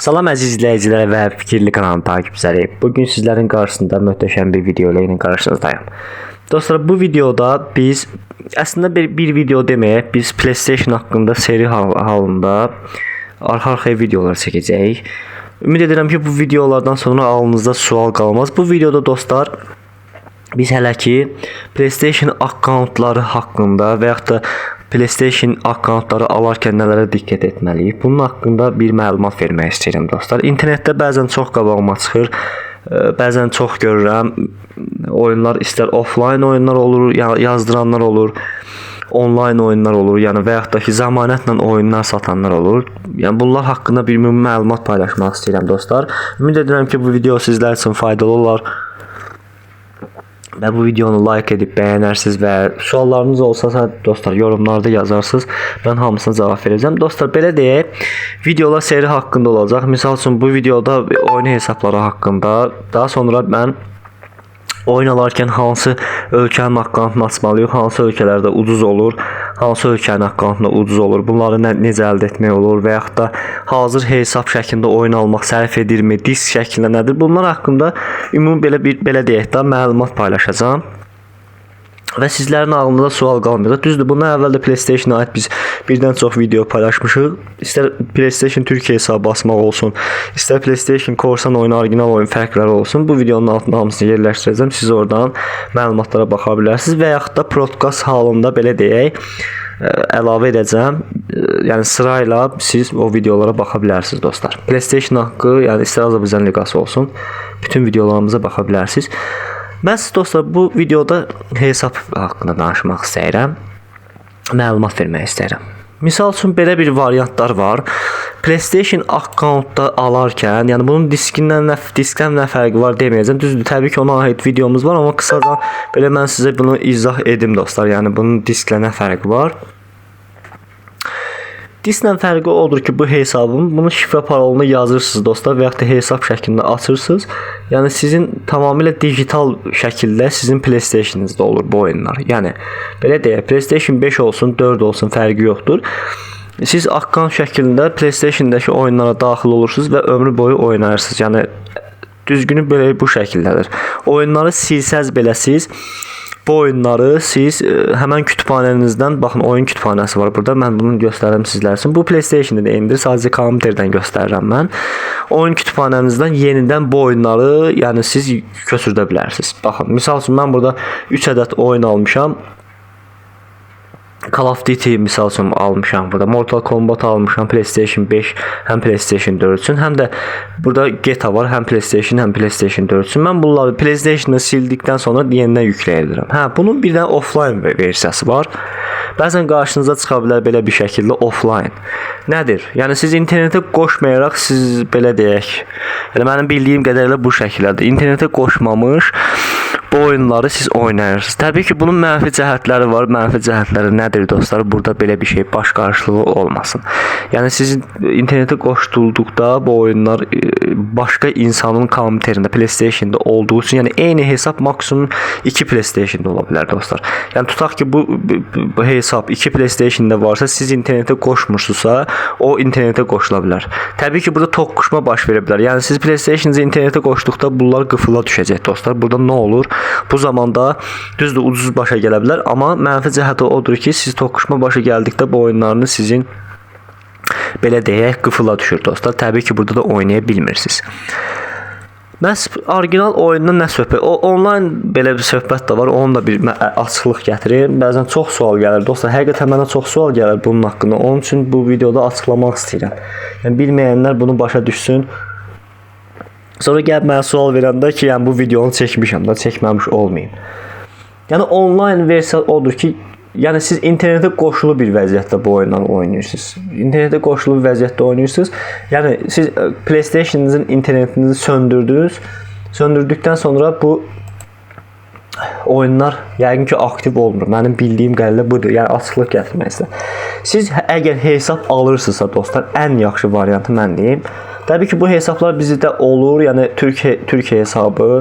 Salam əziz izləyicilər və Fikirli kanalı takipçiləri. Bu gün sizlərin qarşısında möhtəşəm bir video ilə yenə qarşınızdayım. Dostlar, bu videoda biz əslində bir, bir video deməyək, biz PlayStation haqqında seri hal halında arxa-arxaya videolar çəkəcəyik. Ümid edirəm ki, bu videolardan sonra ağlınızda sual qalmaz. Bu videoda dostlar Biz hələ ki PlayStation akkauntları haqqında və yaxud da PlayStation akkauntları alarkən nələrə diqqət etməliyik? Bunun haqqında bir məlumat vermək istəyirəm dostlar. İnternetdə bəzən çox qabağıma çıxır. Bəzən çox görürəm oyunlar istər offline oyunlar olur, ya yazdıranlar olur onlayn oyunlar olur, yəni və yaxud da ki, zəmanətlə oyunlar satanlar olur. Yəni bunlar haqqında bir ümumi məlumat paylaşmaq istəyirəm dostlar. Ümid edirəm ki, bu video sizlər üçün faydalı olar və bu videonu like edib bəyənərsiniz və suallarınız olsa dostlar yorumlarda yazarsınız. Mən hamısına cavab verəcəm. Dostlar belə deyək, videolar seri haqqında olacaq. Məsəl üçün bu videoda oyun hesabları haqqında, daha sonra mən oyun alarkən hansı ölkənin akkauntunu açmalıyıq, hansı ölkələrdə ucuz olur, hansı ölkənin akkauntunda ucuz olur, bunları nə, necə əldə etmək olur və yaxud da hazır hesab şəklində oyun almaq sərf edirmi, disk şəklində nədir? Bunlar haqqında ümumi belə bir belə deyək də məlumat paylaşacağam. Və sizlərin ağlında da sual qalmayacaq. Düzdür, bundan əvvəl də PlayStation-a aid biz birdən çox video paylaşmışıq. İstər PlayStation Türkiyə hesabı basmaq olsun, istər PlayStation Corsan oyunu, orijinal oyun fərqləri olsun. Bu videonun altına hamısını yerləşdirəcəm. Siz oradan məlumatlara baxa bilərsiniz və yaxud da podkast halında belə deyək, ə, əlavə edəcəm. Ə, Yəni sırayla siz o videolara baxa bilərsiniz dostlar. PlayStation haqqı, yəni istər Azərbaycan liqası olsun, bütün videolarımıza baxa bilərsiniz. Mən siz dostlar bu videoda hesab haqqında danışmaq istəyirəm. Məlumat vermək istəyirəm. Misal üçün belə bir variantlar var. PlayStation akkauntda alarkən, yəni bunun diskindən nə diskdən nə fərqi var deməyəcəm. Düzdür, təbii ki, ona aid videomuz var, amma qısaca belə mən sizə bunu izah edim dostlar. Yəni bunun disklə nə fərqi var? Disklə fərqi odur ki, bu hesabın bunu şifrə parolunu yazırsınız dostlar və yaxud da hesab şəklində açırsınız. Yəni sizin tamamilə digital şəkildə sizin PlayStation-inizdə olur bu oyunlar. Yəni belə deyək, PlayStation 5 olsun, 4 olsun fərqi yoxdur. Siz akkaunt şəklində PlayStation-dakı oyunlara daxil olursunuz və ömrü boyu oynarsınız. Yəni düzgünü belə bu şəkildədir. Oyunları silsəz belə siz bu oyunları siz ə, həmən kütüphanənizdən baxın oyun kütüphanəsi var burada. Mən bunu göstərirəm sizlər üçün. Bu PlayStation-da deyildir. Sadəcə kompüterdən göstərirəm mən. Oyun kütüphanənizdən yenidən bu oyunları, yəni siz köçürdə bilərsiniz. Baxın, misal üçün mən burada 3 ədəd oyun almışam. Call of Duty misal üçün almışam burada. Mortal Kombat almışam PlayStation 5, həm PlayStation 4 üçün, həm də burada GTA var, həm PlayStation, həm PlayStation 4 üçün. Mən bunları PlayStation-da sildikdən sonra yenidən yükləyə bilirəm. Hə, bunun bir də offline ve- versiyası var. Bəzən qarşınıza çıxa bilər belə bir şəkildə offline. Nədir? Yəni siz internetə qoşmayaraq siz belə deyək. Yəni mənim bildiyim qədərilə bu şəkillədir. İnternetə qoşmamış bu oyunları siz oynayırsınız. Təbii ki, bunun mənfi cəhətləri var. Mənfi cəhətləri nədir dostlar? Burada belə bir şey baş qarşılığı olmasın. Yəni siz internetə qoşulduqda bu oyunlar e, başqa insanın kompüterində, PlayStation-da olduğu üçün, yəni eyni hesab maksimum 2 PlayStation-da ola bilər dostlar. Yəni tutaq ki, bu, bu, hesab 2 PlayStation-da varsa, siz internetə qoşmusunuzsa, o internetə qoşula bilər. Təbii ki, burada toqquşma baş verə bilər. Yəni siz PlayStation-ı internetə qoşduqda bunlar qıfıla düşəcək dostlar. Burada nə olur? Bu zamanda düzdür ucuz başa gələ bilər, amma mənfi cəhəti odur ki, siz toqquşma başa gəldikdə bu oyunlarını sizin belə deyək, qıfıla düşür dostlar. Təbii ki, burada da oynaya bilmirsiniz. Məhz orijinal oyundan nə söhbət? O onlayn belə bir söhbət də var. Onun da bir açıqlıq gətirir. Bəzən çox sual gəlir. Dostlar, həqiqətən mənə çox sual gəlir bunun haqqında. Onun üçün bu videoda açıqlamaq istəyirəm. Yəni bilməyənlər bunu başa düşsün. Sonra gəlib mənə sual verəndə ki, yəni bu videonu çəkmişəm də, çəkməmiş olmayım. Yəni onlayn versiya odur ki, yəni siz internetə qoşulu bir vəziyyətdə bu oyundan oynayırsınız. İnternetə qoşulu bir vəziyyətdə oynayırsınız. Yəni siz ə, PlayStation-ınızın internetinizi söndürdünüz. Söndürdükdən sonra bu oyunlar yəqin ki aktiv olmur. Mənim bildiyim qədərlə budur. Yəni açıqlıq gətirmək istəyirəm. Siz hə- əgər hesab alırsınızsa dostlar, ən yaxşı variantı mən deyim. Təbii ki bu hesablar bizdə olur. Yəni Türkiyə Türkiyə hesabı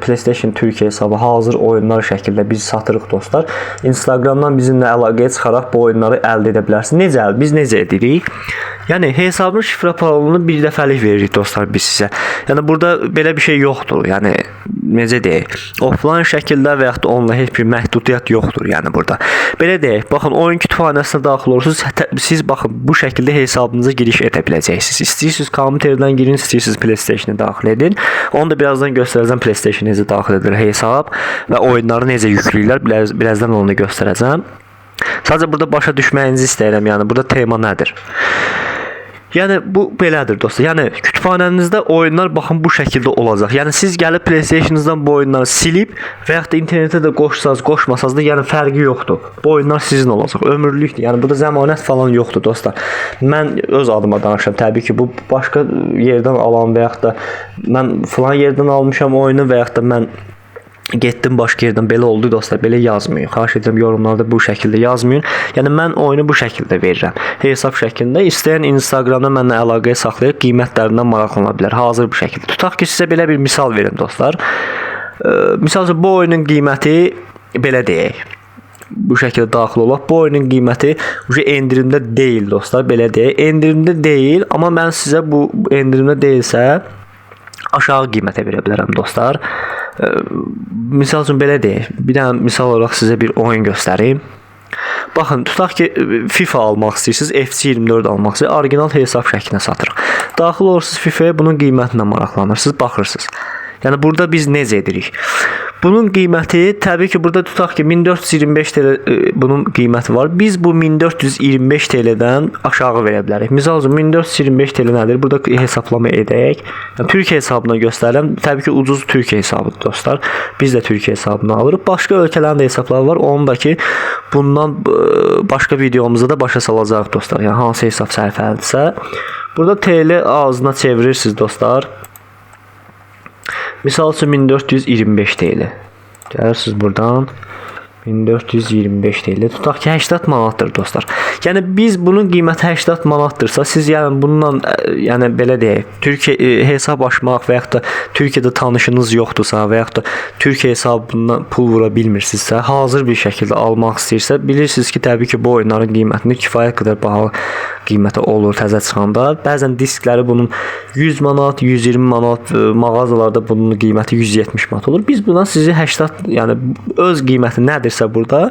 PlayStation Türkiyə hesabı hazır oyunlar şəklində biz satırıq dostlar. Instagramdan bizimlə əlaqəyə çıxaraq bu oyunları əldə edə bilərsiniz. Necə? Biz necə edirik? Yəni hesabın şifrə parolunu bir dəfəlik veririk dostlar biz sizə. Yəni burada belə bir şey yoxdur. Yəni necə deyək? Offline şəkildə və yaxud da onunla heç bir məhdudiyyət yoxdur. Yəni burada. Belə deyək, baxın oyun kütüphanəsinə daxil olursunuz. Hətə, siz baxın bu şəkildə hesabınıza giriş edə biləcəksiniz. İstəyirsiniz kompüterdən girin, istəyirsiniz PlayStation-a daxil edin. Onu da birazdan göstərəcəm PlayStation necə daxil edilir hesab və oyunları necə yükləyirlər. Biraz, birazdan onu göstərəcəm. Sadəcə burada başa düşməyinizi istəyirəm. Yəni burada tema nədir? Yəni bu belədir dostlar. Yəni kütüphanənizdə oyunlar baxın bu şəkildə olacaq. Yəni siz gəlib PlayStation-ınızdan bu oyunları silib və yaxud da internetə də qoşsaz, qoşmasanız da yəni fərqi yoxdur. Bu oyunlar sizin olacaq. Ömürlükdür. Yəni burada zəmanət falan yoxdur dostlar. Mən öz adıma danışıram. Təbii ki, bu başqa yerdən alan və yaxud da mən falan yerdən almışam oyunu və yaxud da mən getdim başqa yerdən belə oldu dostlar, belə yazmayın. Xahiş edirəm yorumlarda bu şəkildə yazmayın. Yəni mən oyunu bu şəkildə verirəm. Hesab şəklində istəyən Instagramda mənlə əlaqə saxlayıb qiymətlərindən maraqlana bilər. Hazır bu şəkildə. Tutaq ki, sizə belə bir misal verim dostlar. E, misal üçün bu oyunun qiyməti belə deyək bu şəkildə daxil olaq. Bu oyunun qiyməti uje endirimdə deyil dostlar, belə deyək. Endirimdə deyil, amma mən sizə bu endirimdə deyilsə aşağı qiymətə verə bilərəm dostlar. Misal üçün belə deyək. Bir dənə misal olaraq sizə bir oyun göstərim. Baxın, tutaq ki, FIFA almaq istəyirsiniz, FC 24 almaq istəyirsiniz, orijinal hesab şəklinə satırıq. Daxil olursunuz FIFA-ya, bunun qiymətinə maraqlanırsınız, baxırsınız. Yəni burada biz necə edirik? Bunun qiyməti təbii ki, burada tutaq ki, 1425 TL e, bunun qiyməti var. Biz bu 1425 TL-dən aşağı verə bilərik. Məsəl üçün 1425 TL nədir? Burada hesablama edək. Yəni Türkiyə hesabına göstərirəm. Təbii ki, ucuz Türkiyə hesabıdır dostlar. Biz də Türkiyə hesabına alırıq. Başqa ölkələrin də hesabları var. Onu da ki, bundan e, başqa videomuzda da başa salacağıq dostlar. Yəni hansı hesab səhifəlidirsə. Burada TL ağzına çevirirsiniz dostlar. Misal üçün 1425 TL. Gəlirsiniz buradan 1425 TL. Tutaq ki 80 manatdır dostlar. Yəni biz bunun qiyməti 80 manatdırsa, siz yəni bundan ə, yəni belə deyək, Türkiyə ə, hesab açmaq və yaxud da Türkiyədə tanışınız yoxdursa və yaxud da Türkiyə hesabından pul vura bilmirsinizsə, hazır bir şəkildə almaq istəyirsə, bilirsiniz ki, təbii ki, bu oyunların qiymətini kifayət qədər baha qiyməti olur təzə çıxanda. Bəzən diskləri bunun 100 manat, 120 manat, ə, mağazalarda bunun qiyməti 170 manat olur. Biz buna sizi 80, yəni öz qiyməti nədirsə burada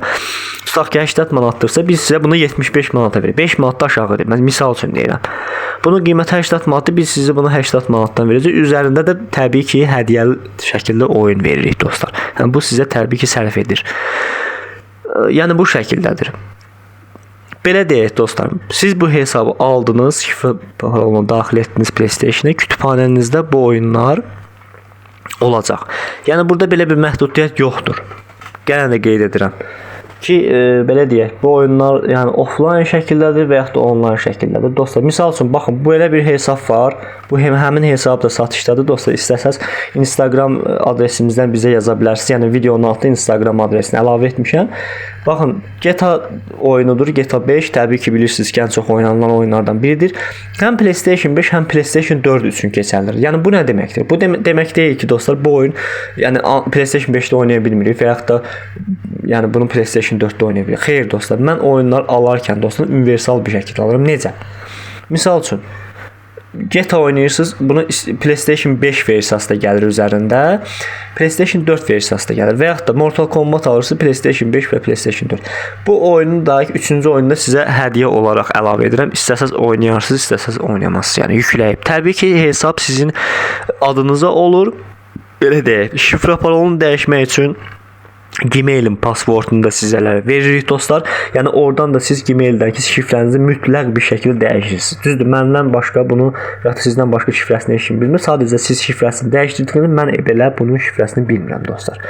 tutaq ki 80 manatdırsa biz sizə bunu 75 manata veririk. 5 manatdan aşağı veririk. Mən misal üçün deyirəm. Bunun qiyməti 80 manatdır. Biz sizə bunu 80 manatdan verəcəyik. Üzərində də təbii ki, hədiyyəli şəkildə oyun veririk dostlar. Yəni bu sizə təbii ki, sərf edir. Yəni bu şəkildədir. Belə deyək dostlar, siz bu hesabı aldınız, şifrə parolunu daxil etdiniz PlayStation-a, kütüphanənizdə bu oyunlar olacaq. Yəni burada belə bir məhdudiyyət yoxdur. genelde geyde diren. Ki, e, belə deyək, bu oyunlar yəni offline şəkildədir və yaxud da onlayn şəkildədir. Dostlar, misal üçün baxın, bu elə bir hesab var. Bu həm həmin hesab da satışdadır. Dostlar, istəsəz Instagram adresimizdən bizə yaza bilərsiniz. Yəni videonun altına Instagram adresini əlavə etmişəm. Baxın, GTA oyunudur. GTA 5 təbii ki, bilirsiniz ki, ən çox oynanılan oyunlardan biridir. Həm PlayStation 5, həm PlayStation 4 üçün keçərlidir. Yəni bu nə deməkdir? Bu dem demək deyil ki, dostlar, bu oyun yəni PlayStation 5-də oynaya bilmirik və yaxud da yəni bunu PlayStation 4-də oynaya bilirik. Xeyr dostlar, mən oyunlar alarkən dostlar universal bir şəkildə alıram. Necə? Misal üçün GTA oynayırsınız. Bunu PlayStation 5 versiyası da gəlir üzərində. PlayStation 4 versiyası da gəlir və yaxud da Mortal Kombat alırsınız PlayStation 5 və PlayStation 4. Bu oyunu da 3-cü oyunda sizə hədiyyə olaraq əlavə edirəm. İstəsəz oynayarsınız, istəsəz oynamazsınız. Yəni yükləyib. Təbii ki, hesab sizin adınıza olur. Belə deyək, şifrə parolunu dəyişmək üçün Gmailin passwordunu da sizələrə veririk dostlar. Yəni oradan da siz Gmaildəki şifrənizi mütləq bir şəkildə dəyişirsiniz. Düzdür, məndən başqa bunu ya da sizdən başqa şifrəsini heç kim bilmir. Sadəcə siz şifrəsini dəyişdirdiniz, mən belə bunun şifrəsini bilmirəm dostlar.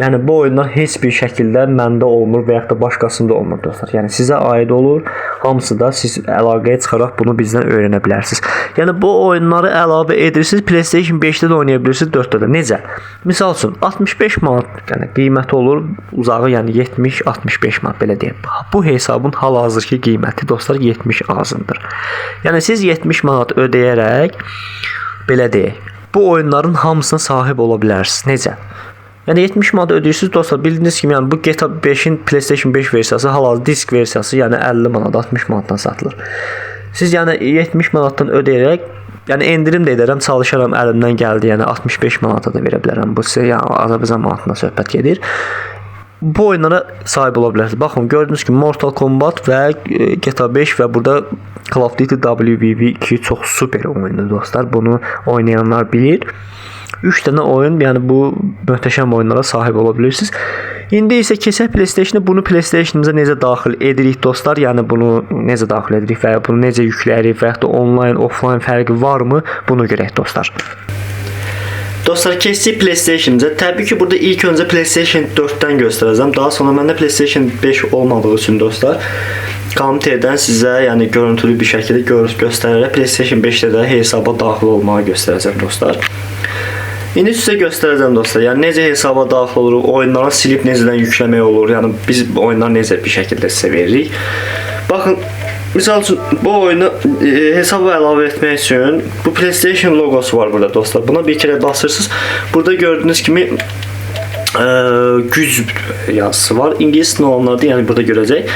Yəni bu oyunlar heç bir şəkildə məndə olmur və ya da başqasında olmur dostlar. Yəni sizə aid olur. Hamısı da siz əlaqəyə çıxaraq bunu bizdən öyrənə bilərsiniz. Yəni bu oyunları əlavə edirsiniz. PlayStation 5-də də oynaya bilirsiniz, 4-də də. Necə? Məsəl üçün 65 manat yəni qiyməti olur. Uzağı yəni 70-65 manat belə deyim. Bu hesabın hal-hazırki qiyməti dostlar 70 azındır. Yəni siz 70 manat ödəyərək belə deyək. bu oyunların hamısına sahib ola bilərsiniz. Necə? Yəni 70 manat ödəyirsiniz dostlar. Bildiyiniz kimi, yəni bu GTA 5-in PlayStation 5 versiyası hal-hazırda disk versiyası, yəni 50 manat, 60 manatdan satılır. Siz yəni 70 manatdan ödəyərək, yəni endirim də edərəm, çalışaram əlimdən gəldi, yəni 65 manata da verə bilərəm. Bu sizə yəni Azərbaycan manatına söhbət gedir. Bu oyunlara sahib ola bilərsiniz. Baxın, gördüyünüz kimi Mortal Kombat və e, GTA 5 və burada Call of Duty WW2 çox super oyundur dostlar. Bunu oynayanlar bilir. 3 dənə oyun, yəni bu möhtəşəm oyunlara sahib ola bilirsiniz. İndi isə keçək PlayStation-a bunu PlayStation-ımıza necə daxil edirik dostlar? Yəni bunu necə daxil edirik və ya bunu necə yükləyirik və ya da onlayn, offlayn fərqi varmı? Bunu görək dostlar. Dostlar keçdik PlayStation-a. Təbii ki, burada ilk öncə PlayStation 4-dən göstərəcəm. Daha sonra məndə PlayStation 5 olmadığı üçün dostlar, komitədən sizə, yəni görüntülü bir şəkildə gör göstərərək PlayStation 5-də də hesaba daxil olmağı göstərəcəm dostlar. İndi sizə göstərəcəm dostlar. Yəni necə hesaba daxil oluruq, oyunları silib necədən yükləmək olur. Yəni biz oyunları necə bir şəkildə sizə veririk. Baxın, Misal üçün bu oyunu e, hesaba əlavə etmək üçün bu PlayStation loqosu var burada dostlar. Buna bir kərə basırsınız. Burada gördüyünüz kimi e, güc yazısı var. İngilis dilində olanlar da yəni burada görəcək.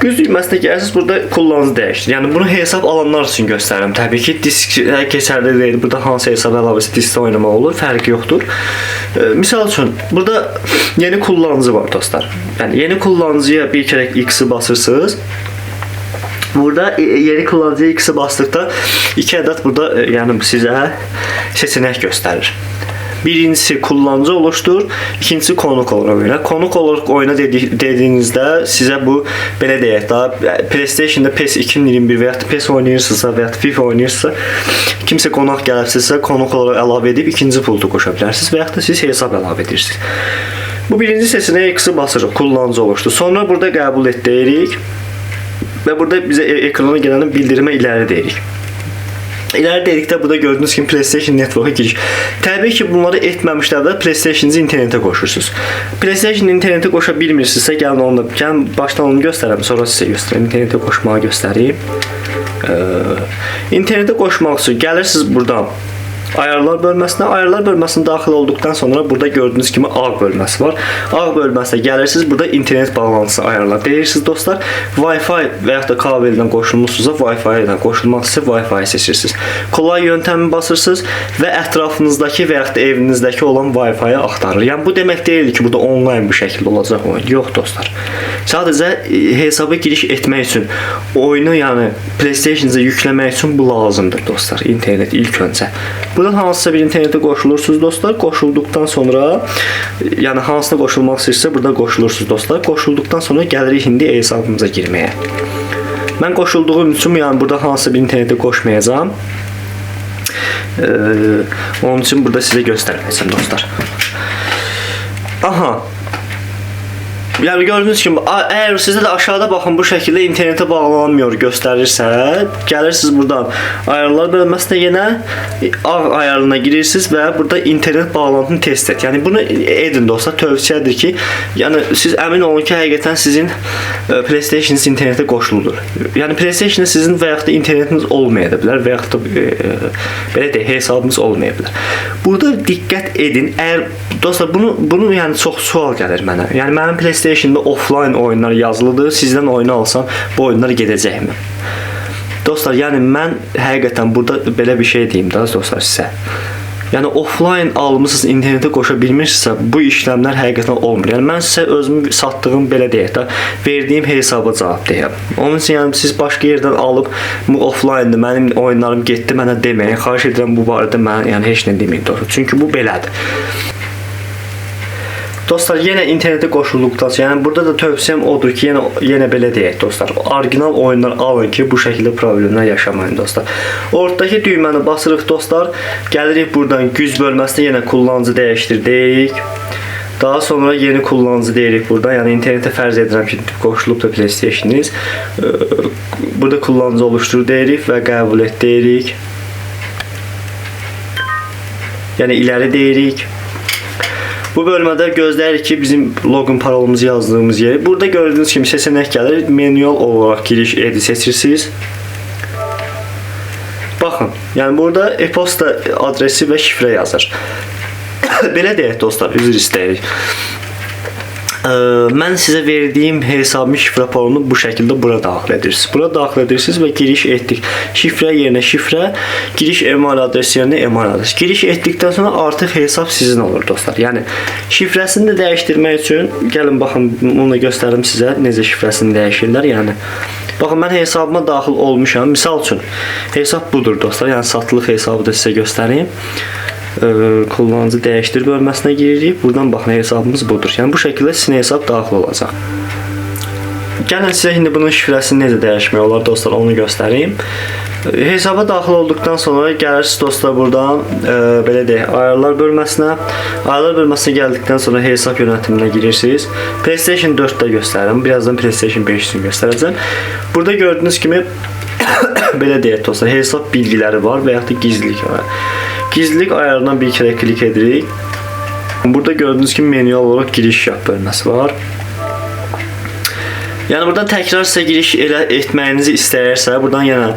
Güc düyməsinə gəlirsiniz, burada kullanıcı dəyişdir. Yəni bunu hesab alanlar üçün göstərirəm. Təbii ki, disk keçərli deyil. Burada hansı hesab əlavəsi diskdə oynamaq olur, fərqi yoxdur. E, misal üçün burada yeni kullanıcı var dostlar. Yəni yeni kullanıcıya bir kərə X-i basırsınız. Burada e, yeni kullanıcıya X-i basdıqda iki ədəd burada e, yəni sizə seçenek göstərir. Birincisi kullanıcı oluştur, ikincisi konuk olaraq oyna. Konuk olaraq oyna dedi dediyinizdə sizə bu belə deyək də PlayStation-da PES 2021 və ya PES oynayırsınızsa və ya FIFA oynayırsınızsa kimsə qonaq gəlibsə konuk olaraq əlavə edib ikinci pultu qoşa bilərsiniz və ya da siz hesab əlavə edirsiniz. Bu birinci seçeneğe X-i basırıq, kullanıcı oluştu. Sonra burada qəbul et deyirik. Və burada bizə e- ekrana gələn bildirimə iləri deyirik. İləri dedikdə burada gördüyünüz kimi PlayStation Network-a giriş. Təbii ki, bunları etməmişlər də PlayStation-ı internetə qoşursunuz. PlayStation internetə qoşa bilmirsinizsə, gəlin onu da gəlin başdan onu göstərəm, sonra sizə göstərəm. İnternetə qoşmağı göstəreyim. Ee, internetə qoşmaq üçün gəlirsiniz buradan Ayarlar bölməsinə, ayarlar bölməsinə daxil olduqdan sonra burada gördüyünüz kimi ağ bölməsi var. Ağ bölməsinə gəlirsiniz, burada internet bağlantısı ayarlar deyirsiniz dostlar. Wi-Fi və ya da kabeldən qoşulmusunuzsa Wi-Fi ilə qoşulmaq istəyirsə Wi-Fi seçirsiniz. Kolay yöntəmi basırsınız və ətrafınızdakı və ya da evinizdəki olan Wi-Fi-ı axtarır. Yəni bu demək deyil ki, burada onlayn bir şəkildə olacaq oyun. Yox dostlar. Sadəcə e, hesaba giriş etmək üçün oyunu, yəni PlayStation-a yükləmək üçün bu lazımdır dostlar. İnternet ilk öncə. Buradan hansısa bir internetə qoşulursunuz dostlar. Qoşulduqdan sonra yəni hansına qoşulmaq istəyirsə burada qoşulursunuz dostlar. Qoşulduqdan sonra gəlirik indi hesabımıza girməyə. Mən qoşulduğum üçün yəni burada hansısa bir internetə qoşmayacağam. Ee, onun üçün burada sizə göstərməyəcəm dostlar. Aha, Yəni gördüyünüz kimi əgər sizdə də aşağıda baxın bu şəkildə internetə bağlanmıyor göstərirsə, gəlirsiniz buradan ayarlar bölməsinə yenə ağ ayarına girirsiniz və burada internet bağlantını test et. Yəni bunu edin dostlar, tövsiyədir ki, yəni siz əmin olun ki, həqiqətən sizin e, PlayStation-ınız internetə qoşuludur. Yəni PlayStation-da sizin və yaxud da internetiniz olmaya da bilər və yaxud da e, belə deyək, hesabınız olmaya bilər. Burada diqqət edin. Əgər dostlar bunu bunu yəni çox sual gəlir mənə. Yəni mənim PlayStation-da offline oyunlar yazılıdır. Sizdən oyunu alsam bu oyunlar gedəcəkmi? Dostlar, yəni mən həqiqətən burada belə bir şey deyim də dostlar sizə. Yəni offline almısınız, internetə qoşa bilmirsinizsə, bu işləmlər həqiqətən olmur. Yəni mən sizə özüm satdığım belə deyək də, verdiyim hesaba cavab deyirəm. Onun üçün yəni siz başqa yerdən alıb bu offline-dır, mənim oyunlarım getdi mənə deməyin. Xahiş edirəm bu barədə mən yəni heç nə deməyin dostlar. Çünki bu belədir. Dostlar, yenə internetə qoşulduqdan sonra, yəni burada da tövsiyəm odur ki, yenə yenə belə deyək dostlar, orijinal oyunlar alın ki, bu şəkildə problemlər yaşamayın dostlar. Ortadakı düyməni basırıq dostlar, gəlirik buradan güc bölməsinə yenə kullanıcı dəyişdir deyirik. Daha sonra yeni kullanıcı deyirik burada. Yəni internetə fərz edirəm ki, qoşulub da PlayStation-iniz. Ee, Burada kullanıcı oluştur deyirik və qəbul et deyirik. Yəni iləri deyirik. Bu bölmədə gözləyirik ki, bizim login parolumuzu yazdığımız yeri. Burada gördüyünüz kimi seçenek gəlir. Manual olaraq giriş edi seçirsiniz. Baxın, Yəni burada e-posta adresi və şifrə yazır. Belə deyək dostlar, üzr istəyirik. Ə, mən sizə verdiyim hesabın şifrə parolunu bu şəkildə bura daxil edirsiniz. Bura daxil edirsiniz və giriş etdik. Şifrə yerinə şifrə, giriş email adresi yerinə email adresi. Giriş etdikdən sonra artıq hesab sizin olur dostlar. Yəni şifrəsini də dəyişdirmək üçün gəlin baxın bunu da göstərim sizə necə şifrəsini dəyişirlər. Yəni Baxın mən hesabıma daxil olmuşam. Misal üçün hesab budur dostlar. Yəni satılıq hesabı da sizə göstərim kullanıcı dəyişdir bölməsinə giririk. Buradan baxın hesabımız budur. Yəni bu şəkildə sizin hesab daxil olacaq. Gəlin sizə indi bunun şifrəsini necə dəyişmək olar dostlar, onu göstərim. Ə, Hesaba daxil olduqdan sonra gəlirsiniz dostlar buradan ə, belə deyək, ayarlar bölməsinə. Ayarlar bölməsinə gəldikdən sonra hesab yönətiminə girirsiniz. PlayStation 4-də göstərirəm. Birazdan PlayStation 5 üçün göstərəcəm. Burada gördüyünüz kimi belə deyək dostlar, hesab bilgiləri var və yaxud da gizlilik var. Gizlilik ayarından bir kere klik edirik. Burada gördüğünüz gibi manuel olarak giriş yap bölməsi var. Yəni buradan təkrar sizə giriş elə etməyinizi buradan yenə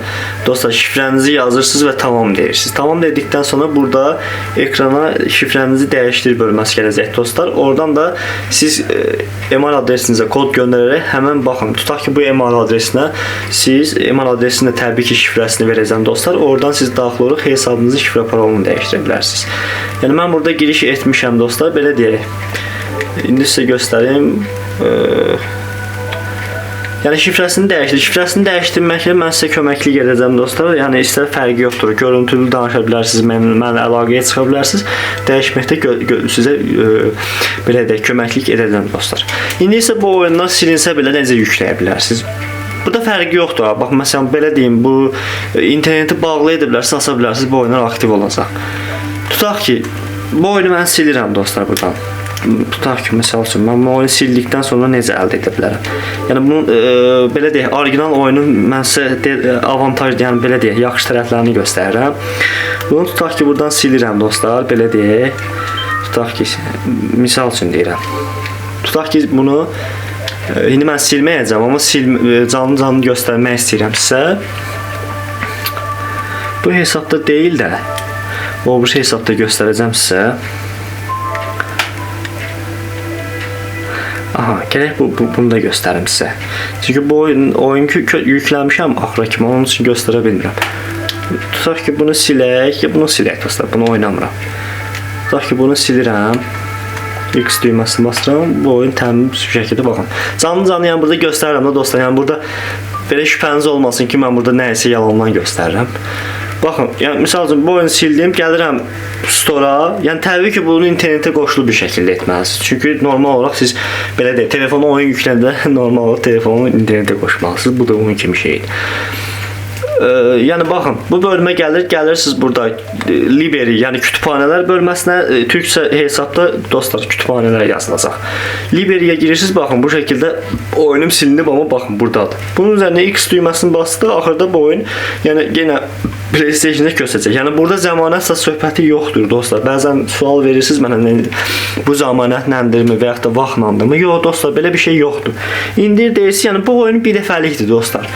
dostlar şifrənizi yazırsınız və tamam deyirsiniz. Tamam dedikdən sonra burada ekrana şifrənizi dəyişdir bölməsi gələcək dostlar. Oradan da siz e, email adresinizə kod göndərərək həmin baxın. Tutaq ki, bu email adresinə siz email adresində təbii ki, şifrəsini verəcəm dostlar. Oradan siz daxil olaraq hesabınızın şifrə parolunu dəyişdirə bilərsiniz. Yəni mən burada giriş etmişəm dostlar, belə deyək. İndi sizə göstərim. E, Yəni şifrəsini dəyişdir. Şifrəsini dəyişdirməklə mən sizə köməklik edəcəm dostlar. Yəni istər fərqi yoxdur. Görüntülü danışa bilərsiniz, mənlə mən əlaqəyə çıxa bilərsiniz. Dəyişməkdə sizə ə, belə deyək, köməklik edəcəm dostlar. İndi isə bu oyunlar silinsə belə necə yükləyə bilərsiniz? Burada fərqi yoxdur. Bax məsələn belə deyim, bu e, interneti bağlaya da bilərsiniz, asa bilərsiniz, bu oyunlar aktiv olacaq. Tutaq ki, bu oyunu mən silirəm dostlar buradan tutaq ki, məsəl üçün mən oyunu sildikdən sonra necə əldə edə bilərəm? Yəni bunun e, belə deyək, orijinal oyunun mən sizə de, avantaj, yəni belə deyək, yaxşı tərəflərini göstərirəm. Bunu tutaq ki, buradan silirəm dostlar, belə deyək. Tutaq ki, misal üçün deyirəm. Tutaq ki, bunu e, indi mən silməyəcəm, amma sil e, canlı-canlı göstərmək istəyirəm sizə. Bu hesabda deyil də, o bu hesabda göstərəcəm sizə. Aha, gərək bu, bu bunu da göstərim sizə. Çünki bu oyun oyun kö- yükləmişəm axıra kimi, onun üçün göstərə bilmirəm. Tutaq ki, bunu silək, bunu silək dostlar, bunu oynamıram. Tutaq ki, bunu silirəm. X düyməsini basıram. Bu oyun təmiz bir şəkildə baxın. Canlı-canlı yəni burada göstərirəm də dostlar. Yəni burada belə şübhəniz olmasın ki, mən burada nəyisə yalandan göstərirəm. Baxın, yəni misal üçün bu oyunu sildim, gəlirəm store-a. Yəni təbii ki, bunu internetə qoşulu bir şəkildə etməlisiniz. Çünki normal olaraq siz belə deyək, telefona oyun yükləyəndə normal olaraq telefonu internetə qoşmalısınız. Bu da onun kimi şeydir. Ə, yəni baxın, bu bölmə gəlir, gəlirsiniz burada e, library, yəni kütüphanələr bölməsinə e, türkcə hesabda dostlar kütüphanələr yazılacaq. Library-yə girirsiniz, baxın bu şəkildə oyunum silinib amma baxın burdadır. Bunun üzərinə X düyməsini basdı, axırda bu oyun yəni yenə PlayStation-da göstərəcək. Yəni burada zəmanətsə söhbəti yoxdur dostlar. Bəzən sual verirsiniz mənə nə- bu zəmanət nəndirmi və yaxud da vaxtlandırmı? Yox dostlar, belə bir şey yoxdur. İndir deyirsiniz, yəni bu oyun bir dəfəlikdir dostlar.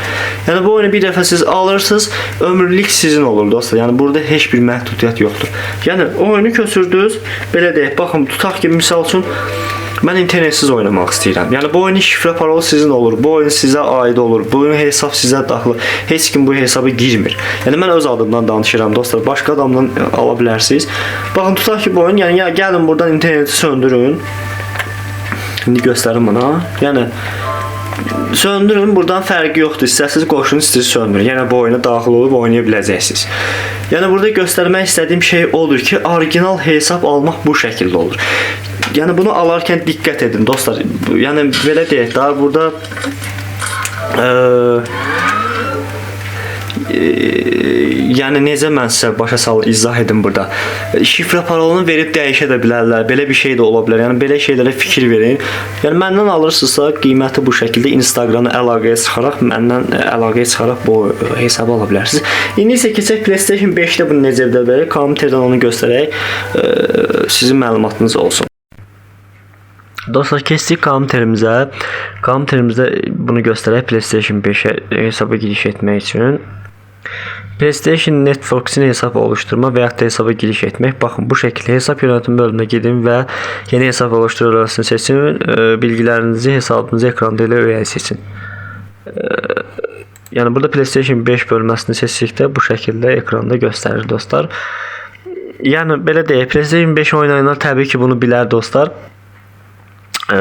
Yəni bu oyunu bir dəfə siz alırsınız, ömürlük sizin olur dostlar. Yəni burada heç bir məhdudiyyət yoxdur. Yəni oyunu köçürdünüz, belə deyək, baxın, tutaq ki, misal üçün Mən internetsiz oynamaq istəyirəm. Yəni bu oyunun şifrə parolu sizin olur. Bu oyun sizə aid olur. Bu oyun hesab sizə daxil. Heç kim bu hesaba girmir. Yəni mən öz adımdan danışıram dostlar. Başqa adamdan ala bilərsiniz. Baxın tutaq ki bu oyun, yəni ya gəlin buradan interneti söndürün. İndi göstərim buna. Yəni söndürün, buradan fərqi yoxdur. İstəsiniz qoşun, istəsiniz söndürün. Yəni bu oyuna daxil olub oynaya biləcəksiniz. Yəni burada göstərmək istədiyim şey odur ki, orijinal hesab almaq bu şəkildə olur. Yəni bunu alarkən diqqət edin dostlar. Yəni belə deyək, daha burada eee yəni necə mən sizə başa sal izah edim burada. Şifrə parolunu verib dəyişə də bilərlər. Belə bir şey də ola bilər. Yəni belə şeylərə fikir verin. Yəni məndən alırsınızsa qiyməti bu şəkildə Instagramda əlaqəyə çıxaraq məndən ə, əlaqəyə çıxaraq bu ə, hesabı ala bilərsiniz. İndi isə keçək PlayStation 5-də bunu necə edə bilərik? Komentardan onu göstərək. ə, Sizin məlumatınız olsun. Dostlar keçdik komenterimizə. Komenterimizdə bunu göstərək PlayStation 5-ə hesaba giriş etmək üçün. PlayStation Networks'in hesab oluşturma və ya da hesaba giriş etmək. Baxın bu şəkildə hesab yönetim bölümünə gedin və yeni hesab oluşturulmasını seçin. E, bilgilərinizi hesabınızı ekranda ilə öyrən seçin. Yəni burada PlayStation 5 bölməsini seçdikdə bu şəkildə ekranda göstərir dostlar. Yəni belə deyək, PlayStation 5 oynayanlar təbii ki, bunu bilər dostlar. Ə,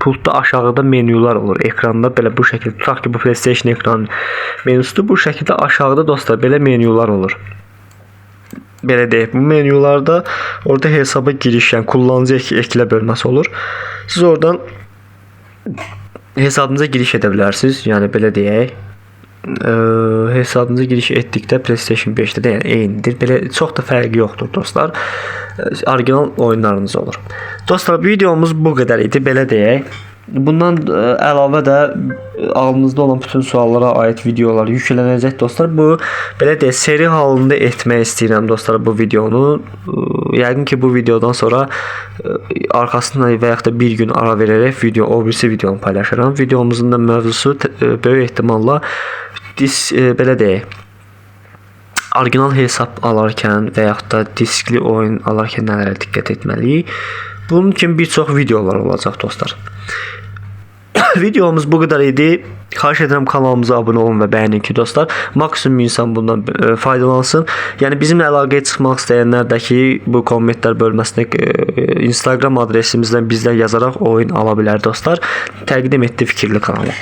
pultda aşağıda menyular olur. Ekranda belə bu şəkildə tutaq ki, bu PlayStation ekranı menüsüdür. Bu şəkildə aşağıda dostlar belə menyular olur. Belə deyək, bu menyularda orada hesaba giriş, yəni kullanıcı ek eklə bölməsi olur. Siz oradan hesabınıza giriş edə bilərsiniz. Yəni belə deyək, ə, hesabınıza giriş etdikdə PlayStation 5-də də yəni eynidir. Belə çox da fərqi yoxdur dostlar. Ə, Orijinal oyunlarınız olur. Dostlar, videomuz bu qədər idi, belə deyək. Bundan ə, əlavə də ə, ağlınızda olan bütün suallara aid videolar yüklənəcək dostlar. Bu belə deyək, seri halında etmək istəyirəm dostlar bu videonu. Yəqin ki bu videodan sonra ə, arxasına və yaxud da bir gün ara verərək video o birisi videonu paylaşaram. Videomuzun da mövzusu ə, böyük ehtimalla dis ə, belə deyək orijinal hesab alarkən və yaxud da diskli oyun alarkən nələrə diqqət etməliyik? Bunun kimi bir çox videolar olacaq dostlar. Videomuz bu qədər idi. Xahiş edirəm kanalımıza abunə olun və bəyənin ki, dostlar, maksimum insan bundan e, faydalansın. Yəni bizimlə əlaqəyə çıxmaq istəyənlər də ki, bu kommentlər bölməsinə e, Instagram adresimizdən bizdən yazaraq oyun ala bilər dostlar. Təqdim etdi fikirli kanalı.